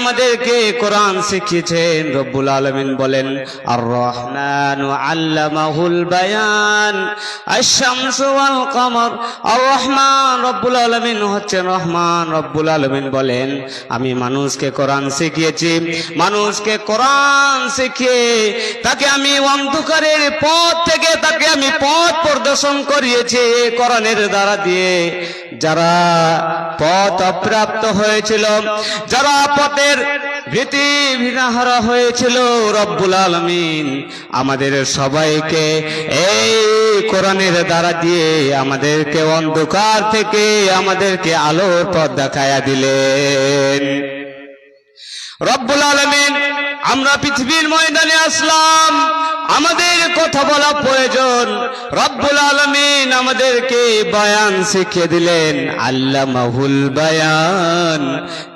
আমাদেরকে কোরআন শিখিয়েছেন, রব্বুল আলমিন বলেন আর রহমান আল্লামাহুল বায়ান, আশ-শামস ওয়াল কমর আর রহমান রব্বুল আলমিন হচ্ছেন রহমান রব্বুল আলমিন বলেন, আমি মানুষকে কোরআন শিখিয়েছি, মানুষকে কোরআন শিখিয়ে তাকে আমি অন্ধকারের পথ থেকে তাকে আমি পথ প্রদর্শন করিয়েছি, কোরআনের দ্বারা দিয়ে। যারা পথ অপ্রাপ্ত হয়েছিল, যারা পথের ভীতি ভিনাহারা হয়েছিল রব্বুল আলমিন। আমাদের সবাইকে এই কোরআনের দ্বারা দিয়ে আমাদেরকে অন্ধকার থেকে আমাদেরকে আলোর পথ দেখায়া দিলেন। রব্বুল আলমিন আমরা পৃথিবীর ময়দানে আসলাম। আমাদের কথা বলা প্রয়োজন। রব্বুল আলমিন আমাদেরকে বয়ান শিখিয়ে দিলেন। আল্লাহ মাহুল বয়ান।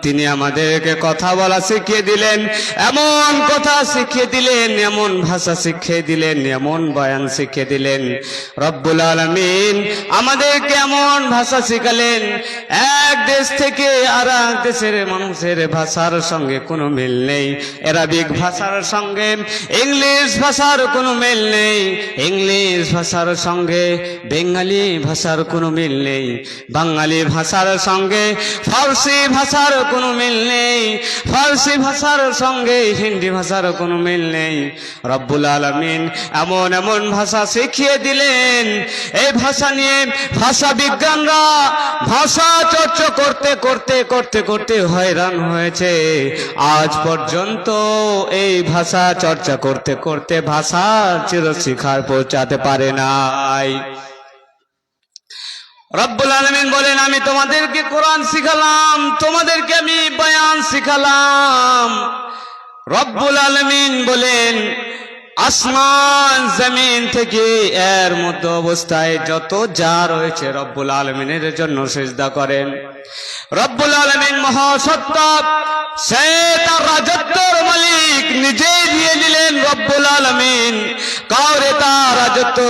তিনি আমাদেরকে কথা বলা শিখিয়ে দিলেন। এমন কথা শিখিয়ে দিলেন, এমন ভাষা শিখিয়ে দিলেন, এমন বয়ান শিখিয়ে দিলেন। রব্বুল আলমিন আমাদেরকে এমন ভাষা শিখালেন, এক দেশ থেকে আর দেশের মানুষের ভাষার সঙ্গে কোনো মিল নেই। অ্যারাবিক ভাষার সঙ্গে ইংলিশ ভাষার কোনো মিল নেই। ইংলিশ ভাষার সঙ্গে বেঙ্গালি ভাষার কোনো মিল নেই। বাঙালি ভাষার সঙ্গে ফার্সি ভাষার কোনো মিল নেই। ফার্সি ভাষার সঙ্গে হিন্দি ভাষার কোনো মিল নেই। রব্বুল আলমিন এমন এমন ভাষা শিখিয়ে দিলেন। এই ভাষা নিয়ে ভাষা বিজ্ঞানরা ভাষা চর্চা করতে করতে করতে করতে হয়রান হয়েছে। আজ পর্যন্ত এই ভাষা চর্চা করতে করতে ভাষার চিরশিখার পৌঁছাতে পারে নাই। রব্বুল আলমিন বলেন, আমি তোমাদেরকে কোরআন শিখালাম, তোমাদেরকে আমি বয়ান শিখালাম। রব্বুল আলমিন বলেন, আসমান জমিন থেকে এর মধ্যে অবস্থায় যত যা রয়েছে রব্বুল আলমিনের জন্য সেজদা করেন। রব্বুল আলমিন মহাসত্তা সে তার রাজত্বর মালিক নিজে দিয়ে দিলেন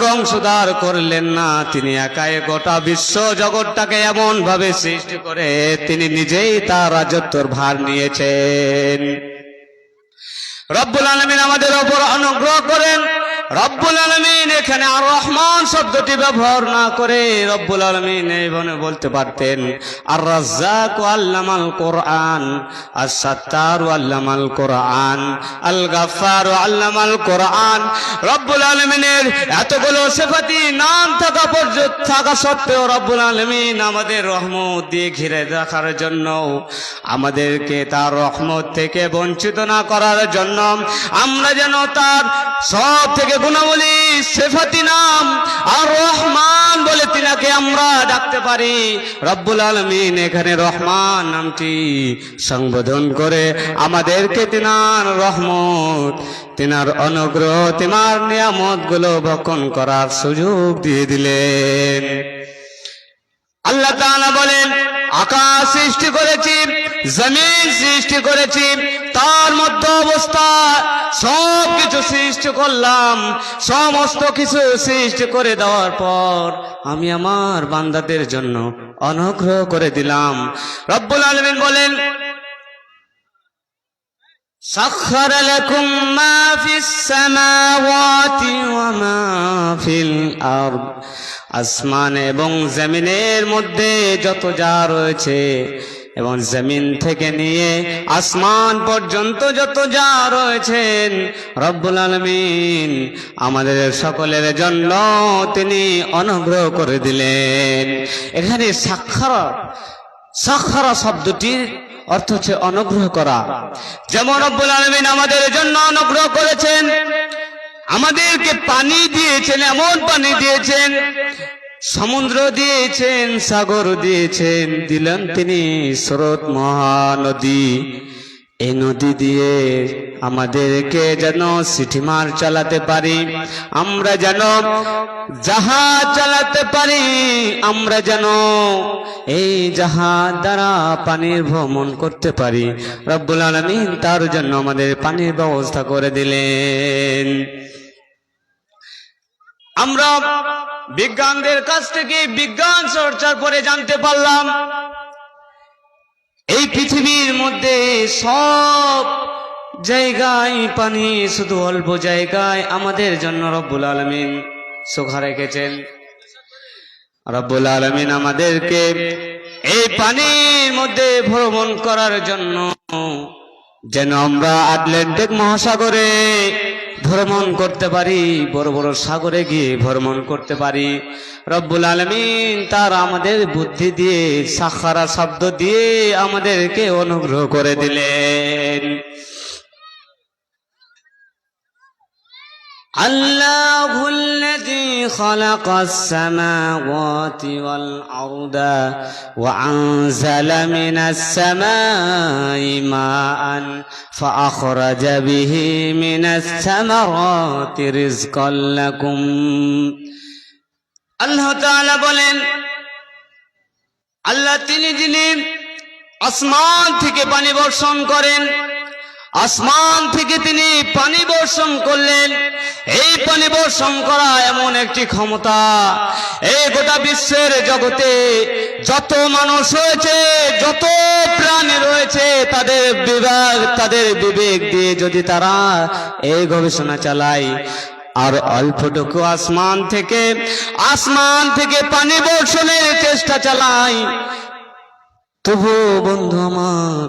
অংশদার করলেন না। তিনি একাই গোটা বিশ্ব জগৎটাকে এমন ভাবে সৃষ্টি করে তিনি নিজেই তার রাজত্বর ভার নিয়েছেন। রব্বুল আলমিন আমাদের ওপর অনুগ্রহ করেন। রব্বুল আলমিন এখানে আর রহমান শব্দটি ব্যবহার না করে রব্বুল আলমিন এইভাবে বলতে পারতেন আর রাজ্জাক আল্লামাল কোরআন আর সাত্তার আল্লামাল কোরআন আল গাফার আল্লামাল কোরআন। রব্বুল আলমিনের এতগুলো সেফাতি নাম থাকা পর্যন্ত, থাকা সত্ত্বেও রব্বুল আলমিন আমাদের রহমত দিয়ে ঘিরে রাখার জন্য, আমাদেরকে তার রহমত থেকে বঞ্চিত না করার জন্য, আমরা যেন তার সব থেকে গুণাবলী সেফাতি নাম আর রহমান বলে তিনাকে আমরা ডাকতে পারি। রব্বুল আলমিন এখানে রহমান নামটি সংবোধন করে আমাদেরকে তিনার রহমত, তিনার অনুগ্রহ, তিনার নিয়ামতগুলো ভক্ষণ করার সুযোগ দিয়ে দিলেন। আল্লাহ বলেন আকাশ সৃষ্টি করেছি জমিন সৃষ্টি করেছি তার মধ্যে অবস্থা সব কিছু সৃষ্টি করলাম সমস্ত কিছু সৃষ্টি করে দেওয়ার পর আমি আমার বান্দাদের জন্য অনুগ্রহ করে দিলাম রব্বুল আলমিন বলেন سخر لكم ما في السماوات وما في الأرض আসমান এবং জমিনের মধ্যে যত যা রয়েছে, এবং জমিন থেকে নিয়ে আসমান পর্যন্ত যত যা রয়েছেন, রব্বুল আলমিন আমাদের সকলের জন্য তিনি অনুগ্রহ করে দিলেন। এখানে সাক্ষর সাক্ষরা শব্দটির অর্থ হচ্ছে অনুগ্রহ করা। যেমন রব্বুল আলমিন আমাদের জন্য অনুগ্রহ করেছেন আমাদেরকে পানি দিয়েছেন, এমন পানি দিয়েছেন, সমুদ্র দিয়েছেন, সাগর দিয়েছেন, দিলেন তিনি স্রোত মহানদী। এই নদী দিয়ে আমাদেরকে যেন সিটিমার চালাতে পারি, আমরা যেন জাহাজ চালাতে পারি, আমরা যেন এই জাহাজ দ্বারা পানির ভ্রমণ করতে পারি। রব্বুল আলমিন তার জন্য আমাদের পানির ব্যবস্থা করে দিলেন। আমরা বিজ্ঞানদের কাছ থেকে বিজ্ঞান চর্চার পরে জানতে পারলাম, এই পৃথিবীর মধ্যে সব জায়গায় পানি শুধু অল্প জায়গায় আমাদের জন্য রব্বুল আলমিন সুখা রেখেছেন। রব্বুল আলমিন আমাদেরকে এই পানির মধ্যে ভ্রমণ করার জন্য যেন আমরা আটলান্টিক মহাসাগরে ভ্রমণ করতে পারি, বড় বড় সাগরে গিয়ে ভ্রমণ করতে পারি। রব্বুল আলমিন তার আমাদের বুদ্ধি দিয়ে সাক্ষারা শব্দ দিয়ে আমাদেরকে অনুগ্রহ করে দিলেন। الله الذي خلق السماوات والأرض وأنزل من السماء ماء فأخرج به من الثمرات رزقا لكم আল্লাহ তাআলা বলেন আল্লাহ তিনি যিনি আসমান থেকে পানি বর্ষণ করেন আসমান থেকে তিনি পানি বর্ষণ করলেন। এই পানি বর্ষণ করা এমন একটি ক্ষমতা। এই গোটা বিশ্বের জগতে যত মানুষ রয়েছে, যত প্রাণী রয়েছে, তাদের বিভাগ, তাদের বিবেক দিয়ে যদি তারা এই গবেষণা চালায়, আর অল্পটুকু আসমান থেকে আসমান থেকে পানি বর্ষণের চেষ্টা চালাই তবু বন্ধু আমার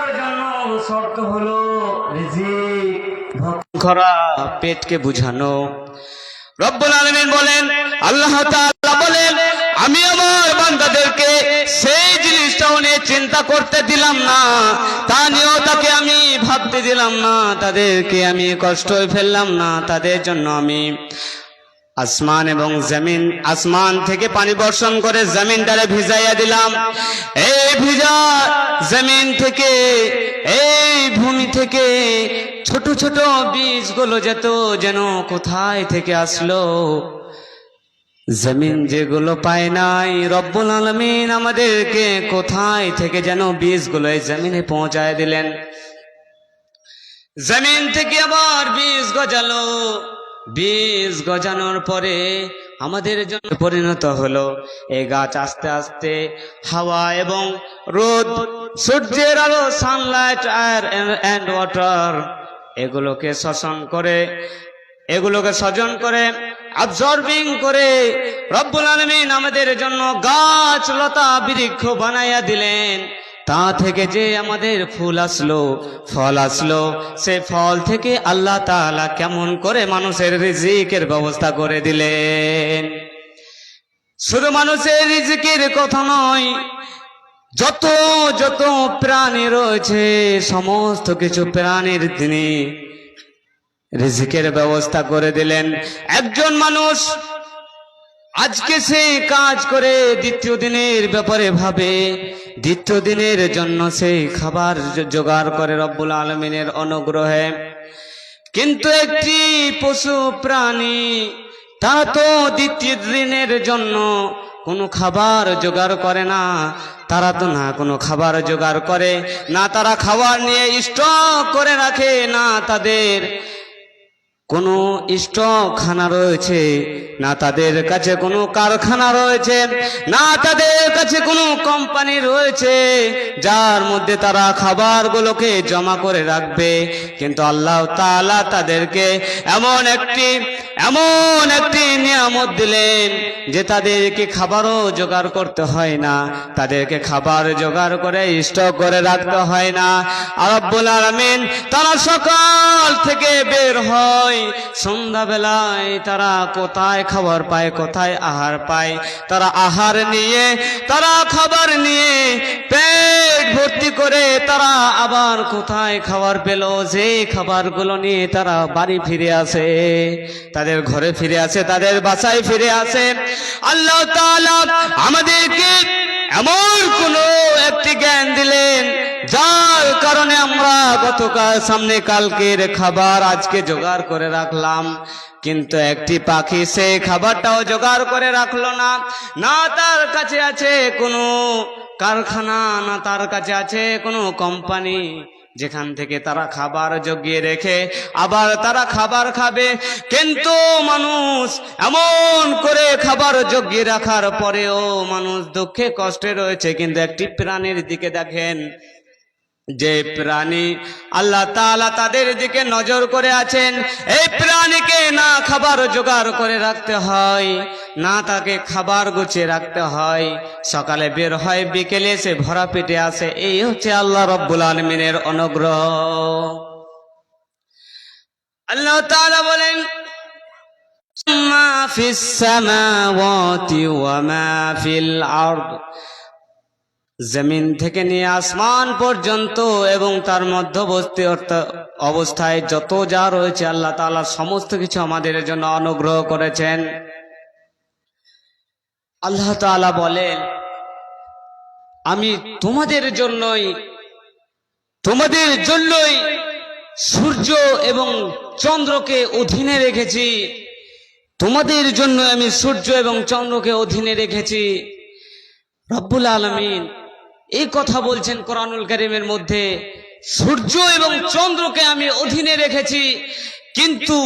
করা পেটকে বুঝানো। রব্বুল আলামিন বলেন, আল্লাহ বলেন, আমি আমার বান্দাদেরকে সেই জিনিসটাও নিয়ে চিন্তা করতে দিলাম না। তা নিয়েও তাকে আমি ভাবতে দিলাম না। তাদেরকে আমি কষ্ট ফেললাম না। তাদের জন্য আমি আসমান এবং জমিন, আসমান থেকে পানি বর্ষণ করে জমিনটারে ভিজাইয়া দিলাম। এই ভিজা জমিন থেকে, এই ভূমি থেকে ছোট ছোট বীজগুলো যেত যেন কোথায় থেকে আসলো? জমিন যেগুলো পায় নাই, রব্বুল আলমিন আমাদেরকে কোথায় থেকে যেন বীজগুলো এই জমিনে পৌঁছায় দিলেন। জমিন থেকে আবার বীজ গজালো। বীজ গজানোর পরে আমাদের জন্য পরিণত হলো। এই গাছ আস্তে আস্তে হাওয়া এবং রোদ, সূর্যের আলো সানলাইট আর অ্যান্ড ওয়াটার এগুলোকে শোষণ করে, এগুলোকে স্বজন করে অবজর্বিং করে রব্বুল আলমিন আমাদের জন্য গাছ, লতা, বৃক্ষ বানাইয়া দিলেন। তা থেকে যে আমাদের ফুল আসলো, ফল আসলো, সে ফল থেকে আল্লাহ তাআলা কেমন করে মানুষের রিজিকের ব্যবস্থা করে দিলেন। শুধু মানুষের রিজিকের কথা নয় যত যত প্রাণী রয়েছে, সমস্ত কিছু প্রাণীর তিনি রিজিকের ব্যবস্থা করে দিলেন। একজন মানুষ আজকে সে কাজ করে, দ্বিতীয় দিনের ব্যাপারে ভাবে, দ্বিতীয় দিনের জন্য সে খাবার জোগাড় করে রব্বুল আলমিনের অনুগ্রহে। কিন্তু একটি পশু প্রাণী, তা তো দ্বিতীয় দিনের জন্য কোনো খাবার জোগাড় করে না। তারা তো না কোনো খাবার জোগাড় করে, না তারা খাবার নিয়ে স্টক করে রাখে, না তাদের কোনো স্টকখানা রয়েছে, না তাদের কাছে কোনো কারখানা রয়েছে, না তাদের কাছে কোনো কোম্পানি রয়েছে, যার মধ্যে তারা খাবারগুলোকে জমা করে রাখবে। কিন্তু আল্লাহ তাআলা তাদেরকে এমন একটি এমন একটি নিয়ামত দিলেন যে তাদেরকে খাবারও জোগাড় করতে হয় না। তাদেরকে খাবার জোগাড় করে, স্টক করে রাখতে হয় না। আরব্বুল আলামিন তারা সকাল থেকে বের হয়, সন্ধ্যাবেলায় তারা কোথায় খাবার পায়, কোথায় আহার পায়, তারা আহার নিয়ে, তারা খাবার নিয়ে পেট ভর্তি করে তারা আবার কোথায় খাবার পেল? যে খাবারগুলো নিয়ে তারা বাড়ি ফিরে আসে, তাদের তাদের ঘরে ফিরে আসে, তাদের বাসায় ফিরে আসে। আল্লাহ আমাদেরকে এমন কোন একটি জ্ঞান দিলেন, যার কারণে আমরা গতকাল সামনে কালকের খাবার আজকে জোগাড় করে রাখলাম। কিন্তু একটি পাখি সেই খাবারটাও জোগাড় করে রাখল না না তার কাছে আছে কোনো কারখানা, না তার কাছে আছে কোনো কোম্পানি। যেখান থেকে তারা খাবার জগিয়ে রেখে আবার তারা খাবার খাবে। কিন্তু মানুষ এমন করে খাবার জগিয়ে রাখার পরেও মানুষ দুঃখে কষ্টে রয়েছে। কিন্তু একটি প্রাণীর দিকে দেখেন যে প্রাণী আল্লাহ তাআলা তাদের দিকে নজর করে আছেন, এই প্রাণীকে না খাবার জোগাড় করে রাখতে হয়, না তাকে খাবার গুছিয়ে রাখতে হয়। সকালে বের হয়, বিকেলে সে ভরা পেটে আসে, এই হচ্ছে আল্লাহ রব্বুল আলমিনের অনুগ্রহ। আল্লাহ তাআলা বলেন, মা ফিস মা ফিল জমিন থেকে নিয়ে আসমান পর্যন্ত এবং তার মধ্যবর্তী অবস্থায় যত যা রয়েছে, আল্লাহ তাআলা সমস্ত কিছু আমাদের জন্য অনুগ্রহ করেছেন। আল্লাহ তাআলা বলেন, আমি তোমাদের জন্যই তোমাদের জন্যই সূর্য এবং চন্দ্রকে অধীনে রেখেছি। তোমাদের জন্য আমি সূর্য এবং চন্দ্রকে অধীনে রেখেছি। রব্বুল আলমিন এই কথা বলছেন কোরআনুল করিমের মধ্যে, সূর্য এবং চন্দ্রকে আমি অধীনে রেখেছি, কিন্তু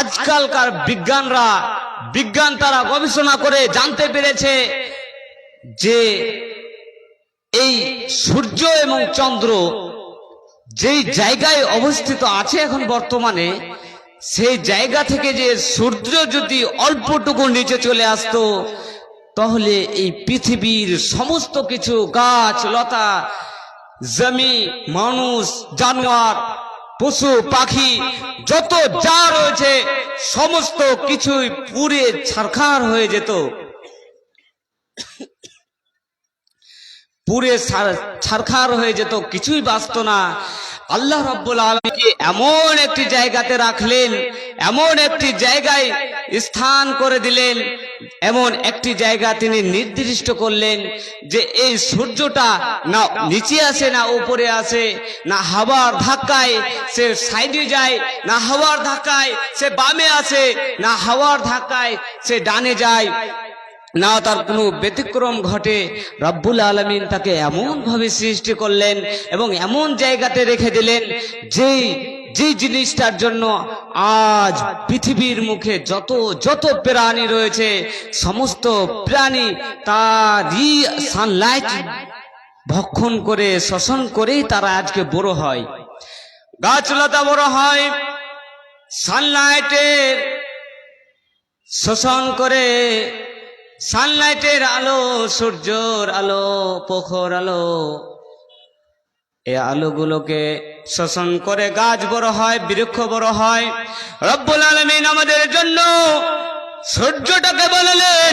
আজকালকার বিজ্ঞানরা, বিজ্ঞান তারা গবেষণা করে জানতে পেরেছে যে এই সূর্য এবং চন্দ্র যেই জায়গায় অবস্থিত আছে এখন বর্তমানে, সেই জায়গা থেকে যে সূর্য যদি অল্পটুকু নিচে চলে আসতো তাহলে এই পৃথিবীর সমস্ত কিছু গাছ, লতা, জমি, মানুষ, জানোয়ার, পশু, পাখি, যত যা রয়েছে, সমস্ত কিছুই পুড়ে ছারখার হয়ে যেত। পুরে ছারখার হয়ে যেত, কিছুই বাঁচত না। আল্লাহ রব্বুল আলমীকে এমন একটি জায়গাতে রাখলেন, এমন একটি জায়গায় স্থান করে দিলেন, এমন একটি জায়গা তিনি নির্দিষ্ট করলেন যে এই সূর্যটা না নিচে আসে, না উপরে আসে, না হাওয়ার ধাক্কায় সে সাইডে যায়, না হাওয়ার ধাক্কায় সে বামে আসে, না হাওয়ার ধাক্কায় সে ডানে যায়। না তার কোনো ব্যতিক্রম ঘটে। রব্বুল আলমিন তাকে এমন ভাবে সৃষ্টি করলেন এবং এমন জায়গাতে রেখে দিলেন যেই যে জিনিসটার জন্য আজ পৃথিবীর মুখে যত যত প্রাণী রয়েছে, সমস্ত প্রাণী তারই সানলাইট ভক্ষণ করে, শোষণ করেই তারা আজকে বড় হয়। গাছলতা বড় হয় সানলাইটের শোষণ করে সানলাইটের আলো, সূর্যর আলো, পোখর আলো। এই আলোগুলোকে শোষণ করে গাছ বড় হয়, বৃক্ষ বড় হয়। রব্বুল আলমিন আমাদের জন্য সূর্যটাকে বললেন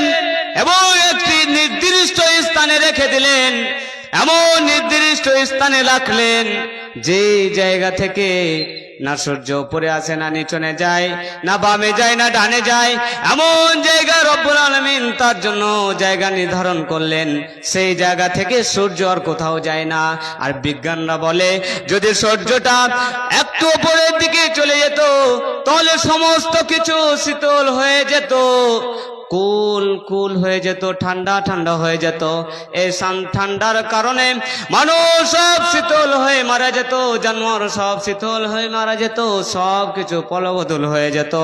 এবং একটি নির্দিষ্ট স্থানে রেখে দিলেন, এমন নির্দিষ্ট স্থানে রাখলেন যে জায়গা থেকে না সূর্য উপরে আসে, না নিচনে যায়, না বামে যায়, না ডানে যায়। এমন জায়গা রব্বুল আলমিন তার জন্য জায়গা নির্ধারণ করলেন। সেই জায়গা থেকে সূর্য আর কোথাও যায় না। আর বিজ্ঞানরা বলে, যদি সূর্যটা একটু উপরের দিকে চলে যেত, তাহলে সমস্ত কিছু শীতল হয়ে যেত। কুল কুল হয়ে যেত, ঠান্ডা ঠান্ডা হয়ে যেত। এই ঠান্ডার কারণে মানুষ সব শীতল হয়ে মারা যেত, জানোয়ার সব শীতল হয়ে মারা যেত, সব কিছু পলবদল হয়ে যেত,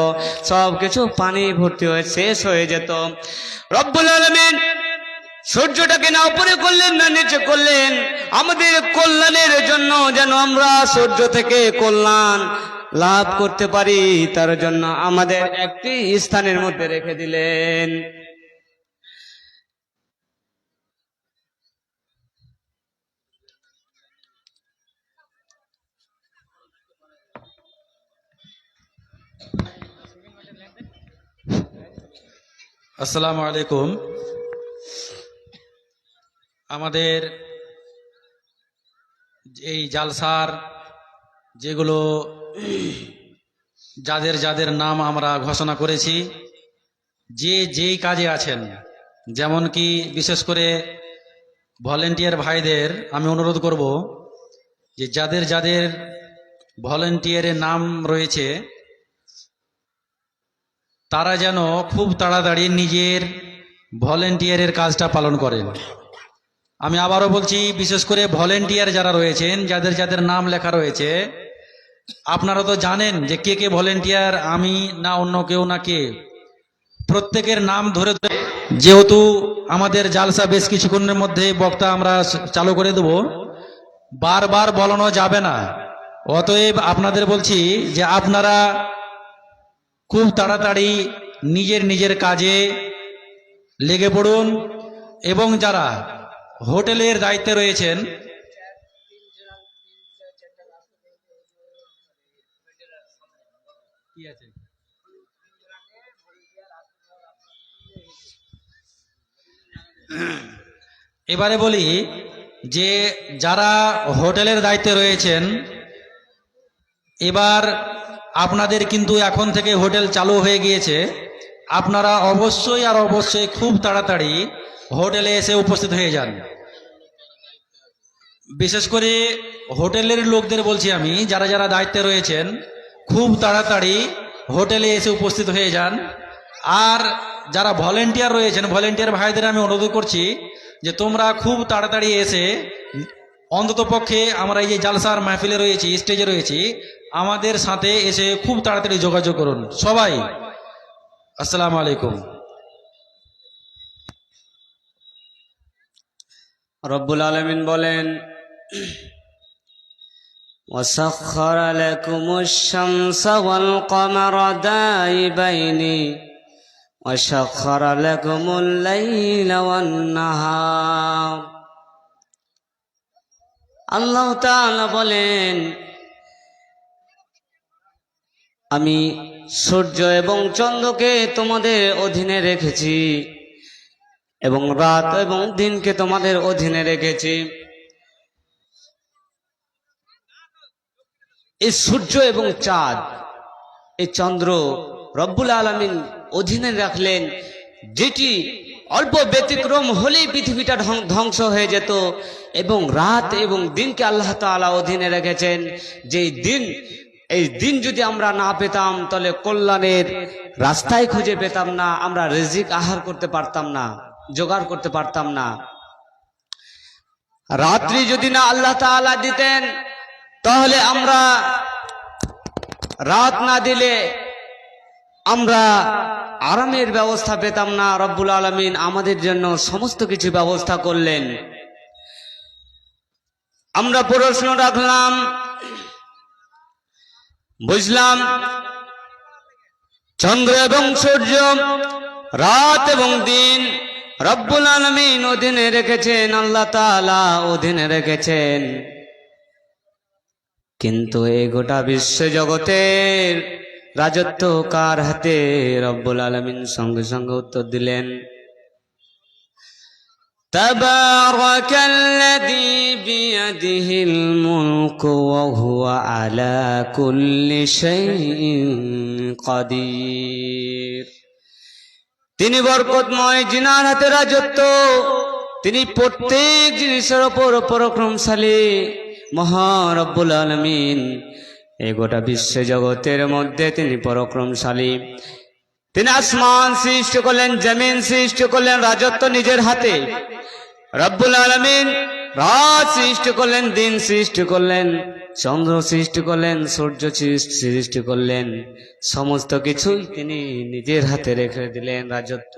সব কিছু পানি ভর্তি হয়ে শেষ হয়ে যেত। রব্বুল আলমিন সূর্যটাকে না উপরে করলেন, না নিচে করলেন। আমাদের কল্যাণের জন্য যেন আমরা সূর্য থেকে কল্যাণ লাভ করতে পারি, তার জন্য আমাদের একটি স্থানের মধ্যে রেখে দিলেন। আসসালামু আলাইকুম। আমাদের এই জালসার যেগুলো যাদের যাদের নাম আমরা ঘোষণা করেছি, যে যেই কাজে আছেন, যেমন কি বিশেষ করে ভলেন্টিয়ার ভাইদের আমি অনুরোধ করব যে যাদের যাদের ভলেন্টিয়ারের নাম রয়েছে, তারা যেন খুব তাড়াতাড়ি নিজের ভলেন্টিয়ারের কাজটা পালন করেন। আমি আবারও বলছি, বিশেষ করে ভলেন্টিয়ার যারা রয়েছেন, যাদের যাদের নাম লেখা রয়েছে, আপনারা তো জানেন যে কে কে ভলেন্টিয়ার, আমি না অন্য কেউ না কে। প্রত্যেকের নাম ধরে ধরে, যেহেতু আমাদের জালসা বেশ কিছুক্ষণের মধ্যে বক্তা আমরা চালু করে দেব, বারবার বলানো যাবে না। অতএব আপনাদের বলছি যে আপনারা খুব তাড়াতাড়ি নিজের নিজের কাজে লেগে পড়ুন, এবং যারা হোটেলের দায়িত্বে রয়েছেন এবারে বলি যে যারা হোটেলের দায়িত্বে রয়েছেন এবার আপনাদের কিন্তু এখন থেকে হোটেল চালু হয়ে গিয়েছে। আপনারা অবশ্যই আর অবশ্যই খুব তাড়াতাড়ি হোটেলে এসে উপস্থিত হয়ে যান। বিশেষ করে হোটেলের লোকদের বলছি আমি, যারা যারা দায়িত্বে রয়েছেন, খুব তাড়াতাড়ি হোটেলে এসে উপস্থিত হয়ে যান। আর যারা ভলেন্টিয়ার রয়েছেন, ভলেন্টিয়ার ভাইদের আমি অনুরোধ করছি যে তোমরা খুব তাড়াতাড়ি এসে অন্তত পক্ষে আমরা এই যে জালসার মাহফিলে রয়েছি, স্টেজে রয়েছি, আমাদের সাথে এসে খুব তাড়াতাড়ি যোগাযোগ করুন। সবাই, আসসালামু আলাইকুম। রব্বুল আলমিন বলেন وسخر لكم الشمس والقمر دائبين وسخر لكم الليل والنهار আল্লাহ তাআলা বলেন আমি সূর্য এবং চন্দ্রকে তোমাদের অধীনে রেখেছি এবং রাত এবং দিনকে তোমাদের অধীনে রেখেছি। এই সূর্য এবং চাঁদ, এই চন্দ্র রব্বুল আলমিন অধীনে রাখলেন, যেটি অল্প ব্যতিক্রম হলেই পৃথিবীটা ধ্বং- ধ্বংস হয়ে যেত এবং রাত এবং দিনকে আল্লাহ তাআলা অধীনে রেখেছেন। যে দিন, এই দিন যদি আমরা না পেতাম, তাহলে কল্যাণের রাস্তায় খুঁজে পেতাম না, আমরা রেজিক আহার করতে পারতাম না। জোগাড় করতে পারতাম না। রাত্রি যদি না আল্লাহ তাআলা দিতেন, তাহলে আমরা রাত না দিলে আমরা আরামের ব্যবস্থা পেতাম না। রব্বুল আলমিন আমাদের জন্য সমস্ত কিছু ব্যবস্থা করলেন। আমরা প্রশ্ন রাখলাম, বুঝলাম, চন্দ্র এবং সূর্য রাত এবং দিন রব্বুল আলমিন অধীনে রেখেছেন আল্লাহ তাআলা অধীনে রেখেছেন কিন্তু এই গোটা বিশ্ব জগতের রাজত্ব কার হাতে রব্বুল আলমিন সঙ্গে সঙ্গে উত্তর দিলেন تبارك الذي بيده الملك وهو على كل شيء قدير তিনি বরকতময়, জিনার হাতে রাজত্ব। তিনি প্রত্যেক জিনিসের ওপর পরাক্রমশালী, মহারব্বুল আলমিন। এই গোটা বিশ্ব জগতের মধ্যে তিনি পরাক্রমশালী। তিনি আসমান সৃষ্টি করলেন, জমিন সৃষ্টি করলেন, রাজত্ব নিজের হাতে। রব্বুল আলমিন রাত সৃষ্টি করলেন, দিন সৃষ্টি করলেন। চন্দ্র সৃষ্টি করলেন সূর্য সৃষ্টি- সৃষ্টি করলেন সমস্ত কিছুই তিনি নিজের হাতে রেখে দিলেন রাজত্ব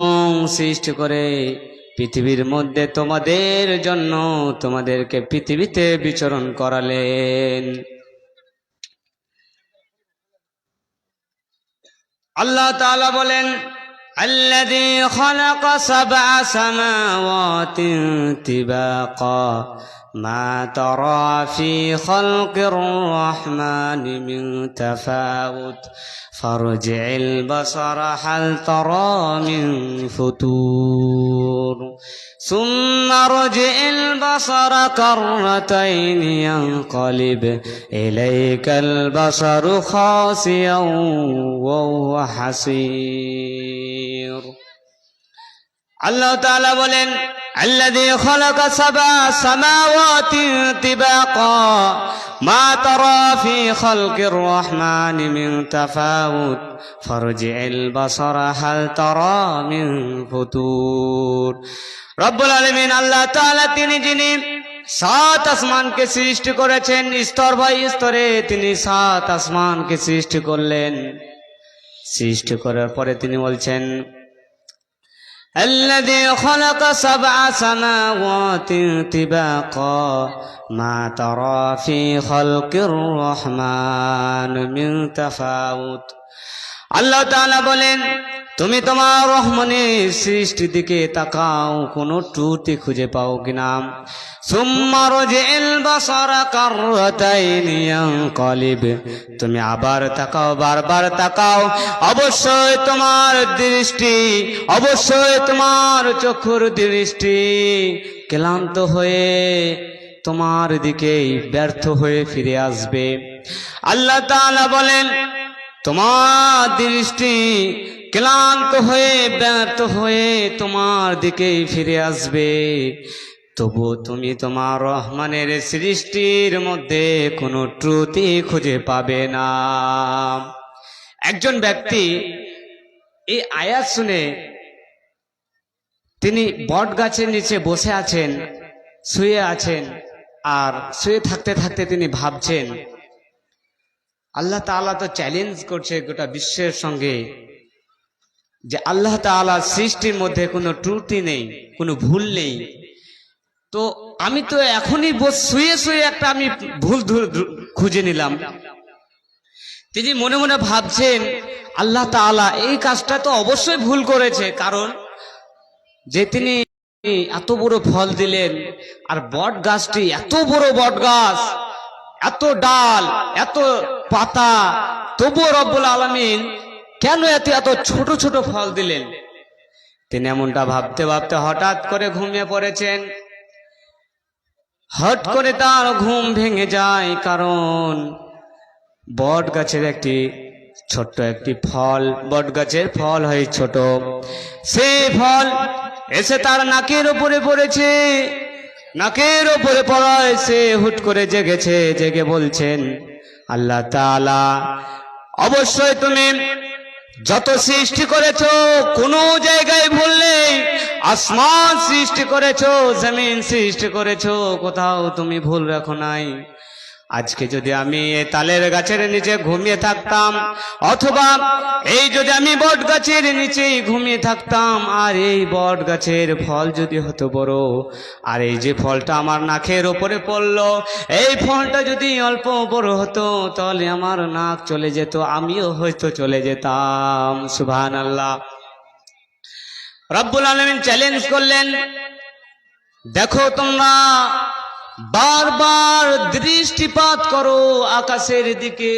এবং সৃষ্টি করে পৃথিবীর মধ্যে তোমাদের জন্য তোমাদেরকে পৃথিবীতে বিচরণ করালেন আল্লাহ তাআলা বলেন الذي خلق سبع سماوات طباقا ما ترى في خلق الرحمن من تفاوت فارجع البصر هل ترى من فتور فتور ثم ارجع البصر كرتين ينقلب إليك البصر خاسئا وهو حسير আল্লাহ তাআলা বলেন الذي خلق سبع سماوات طباقا ما ترى في خلق الرحمن من تفاوت فارجع البصر هل ترى من فتور রব্বুল আলমিন আল্লাহ তাআলা তিনি যিনি সাত আসমানকে সৃষ্টি করেছেন স্তর বাই স্তরে তিনি সাত আসমানকে সৃষ্টি করলেন সৃষ্টি করার পরে তিনি বলছেন الذي خلق سبع سماوات طباقا ما ترى في خلق الرحمن من تفاوت আল্লাহ তাআলা বলেন তুমি তোমার রহমানের সৃষ্টি দিকে তাকাও, কোনো ত্রুটি খুঁজে পাও কিনা। সুম্মার কাররাতাইনি ইয়ানকালিব। তুমি আবার তাকাও, বারবার তাকাও। অবশ্যই তোমার দৃষ্টি, অবশ্যই তোমার চক্ষুর দৃষ্টি ক্লান্ত হয়ে তোমার দিকেই ব্যর্থ হয়ে ফিরে আসবে। আল্লাহ তাআলা বলেন, তোমার দৃষ্টি ক্লান্ত হয়ে, ব্যর্থ হয়ে তোমার দিকেই ফিরে আসবে। তবু তুমি তোমার রহমানের সৃষ্টির মধ্যে কোনো ত্রুটি খুঁজে পাবে না। একজন ব্যক্তি এই আয়াত শুনে তিনি বট গাছের নিচে বসে আছেন, শুয়ে আছেন আর শুয়ে থাকতে থাকতে তিনি ভাবছেন, আল্লাহ তাআলা তো চ্যালেঞ্জ করছে গোটা বিশ্বের সঙ্গে। যে আল্লাহ তাআলা সৃষ্টির মধ্যে কোনো ত্রুটি নেই, কোনো ভুল নেই। তো আমি তো এখনই শুয়ে শুয়ে একটা আমি ভুল খুঁজে নিলাম। তিনি মনে মনে ভাবছেন, আল্লাহ তাআলা এই কাজটা তো অবশ্যই ভুল করেছে, কারণ যে তিনি এত বড় ফল দিলেন, আর বট গাছটি এত বড় বট গাছ, এত ডাল, এত পাতা, তবুও রব্বুল আলমিন কেন এত এত ছোট ছোট ফল দিলেন? তিনি এমনটা ভাবতে ভাবতে হঠাৎ করে ঘুমিয়ে পড়েছেন। হট করে তার ঘুম ভেঙে যায় কারণ বট গাছের একটি ছোট্ট একটি ফল বট গাছের ফল হয় ছোট। সেই ফল এসে তার নাকের উপরে পড়েছে। নাকের উপরে পড়ায় সে হুট করে জেগেছে, জেগে বলছেন, আল্লাহ তাআলা, অবশ্যই তুমি যত সৃষ্টি করেছ, কোনো জায়গায় ভুল নেই। আসমান সৃষ্টি করেছ, জমিন সৃষ্টি করেছ, কোথাও তুমি ভুল রাখো নাই। আজকে যদি আমি তালের গাছের নিচে ঘুমিয়ে থাকতাম, অথবা এই যদি আমি বট গাছের নিচেই ঘুমিয়ে থাকতাম, আর এই বট গাছের ফল যদি হতো বড়, আর এই যে ফলটা আমার নাকের ওপরে পড়ল, এই ফলটা যদি অল্প বড় হতো, তাহলে আমার নাক চলে যেত, আমিও হয়তো চলে যেতাম। সুভান আল্লাহ রব্বুল আলমিন চ্যালেঞ্জ করলেন, দেখো তোমরা বারবার দৃষ্টিপাত করো আকাশের দিকে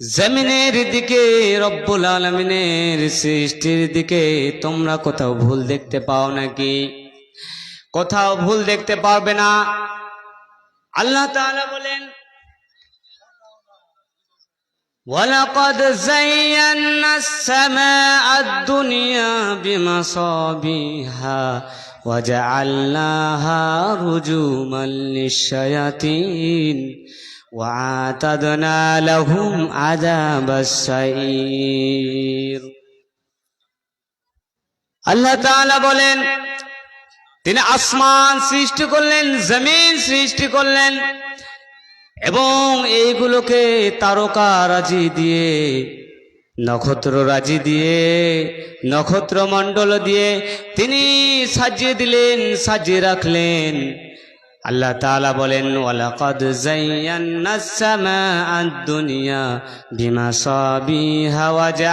জমিনের দিকে রব্বুল আলমিনের সৃষ্টির দিকে তোমরা কোথাও ভুল দেখতে পাও নাকি কোথাও ভুল দেখতে পারবে না আল্লাহ তাআলা বলেন ولقد زينا السماء الدنيا بمصابيها وجعلناها رجوما للشياطين وعاتدنا لهم عذاب السعير আল্লাহ তাআলা বলেন তিনি আসমান সৃষ্টি করলেন জমিন সৃষ্টি করলেন এবং এইগুলোকে তারকা রাজি দিয়ে নক্ষত্র রাজি দিয়ে, নক্ষত্র মণ্ডল দিয়ে তিনি সাজিয়ে দিলেন, সাজিয়ে রাখলেন। আল্লাহ তালা বলেন, ওয়ালাকাদ জাইয়ান্না সামা আদ-দুনিয়া বিমা সাবিহা ওয়া যে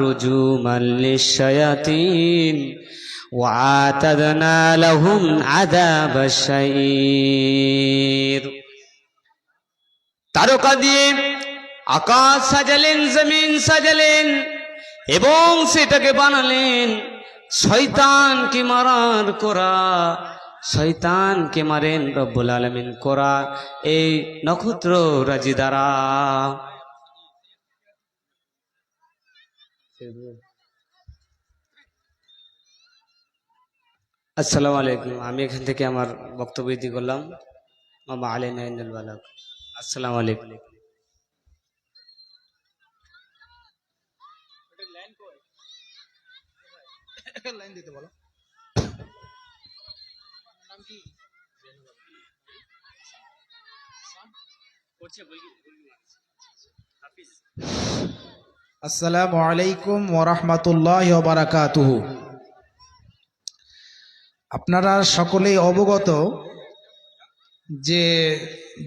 রুজুমাল লিশ-শায়াতিন ওয়া আতাদনা লাহুম আযাবাশ-শাইর তারকা দিয়ে আকাশ সাজালেন, জমিন সাজালেন এবং সেটাকে বানালেন। শৈতান শয়তানকে মারার করা, শয়তানকে মারেন রব্বুল আলমিন করা এই নক্ষত্র রাজি দ্বারা। আসসালামু আলাইকুম। আমি এখান থেকে আমার বক্তব্য করলাম। মামা আলী আসসালামু আলাইকুম। আসসালামু আলাইকুম ওরহমতুল্লাহ বারাকাতুহ। আপনারা সকলেই অবগত যে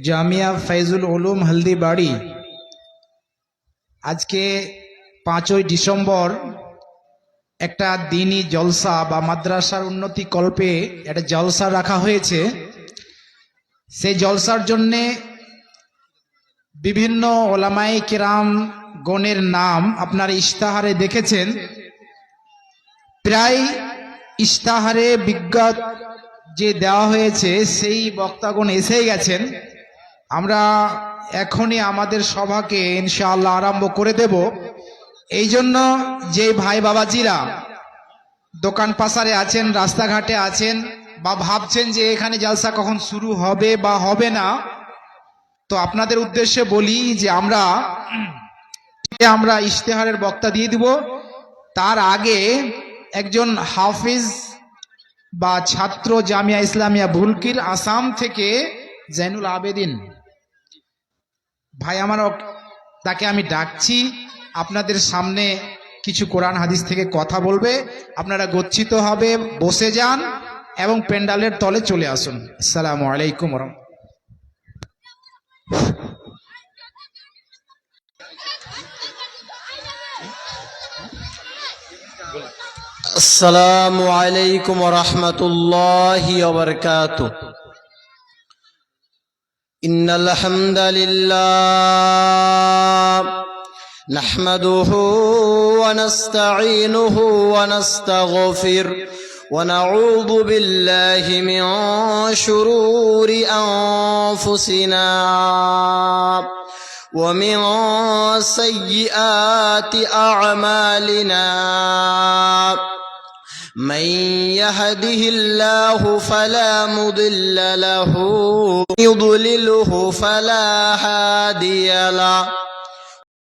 জামিয়া ফাইজুল উলুম হলদিবাড়ি আজকে পাঁচই ডিসেম্বর একটা দিনই জলসা বা মাদ্রাসার উন্নতি কল্পে একটা জলসা রাখা হয়েছে। সেই জলসার জন্যে বিভিন্ন ওলামাই কিরাম গণের নাম আপনার ইশতাহারে দেখেছেন। প্রায় ইশতাহারে বিজ্ঞত যে দেওয়া হয়েছে, সেই বক্তাগণ এসেই গেছেন। আমরা এখনই আমাদের সভাকে ইনশাআল্লাহ আরম্ভ করে দেব। এই জন্য যে ভাই বাবাজিরা দোকান পাসারে আছেন, রাস্তাঘাটে আছেন, বা ভাবছেন যে এখানে জালসা কখন শুরু হবে বা হবে না, তো আপনাদের উদ্দেশ্যে বলি যে আমরা আমরা ইশতেহারের বক্তা দিয়ে দিব। তার আগে একজন হাফিজ বা ছাত্র জামিয়া ইসলামিয়া ভুলকির আসাম থেকে জৈনুল আবেদিন। ভাই আমার তাকে আমি ডাকছি। আপনাদের সামনে কিছু কোরআন হাদিস থেকে কথা বলবে। আপনারা গচ্ছিত হবে, বসে যান এবং প্যান্ডালের তলে চলে আসুন। আসসালামু আলাইকুম ওরম আসসালামু আলাইকুম রহমতুল্লাহ বরকাত ইন্নাল হামদালিল্লাহ نحمده ونستعينه ونستغفر ونعوذ بالله من شرور أنفسنا ومن سيئات أعمالنا. من يهده الله فلا مضل له يضلله فلا هادي له.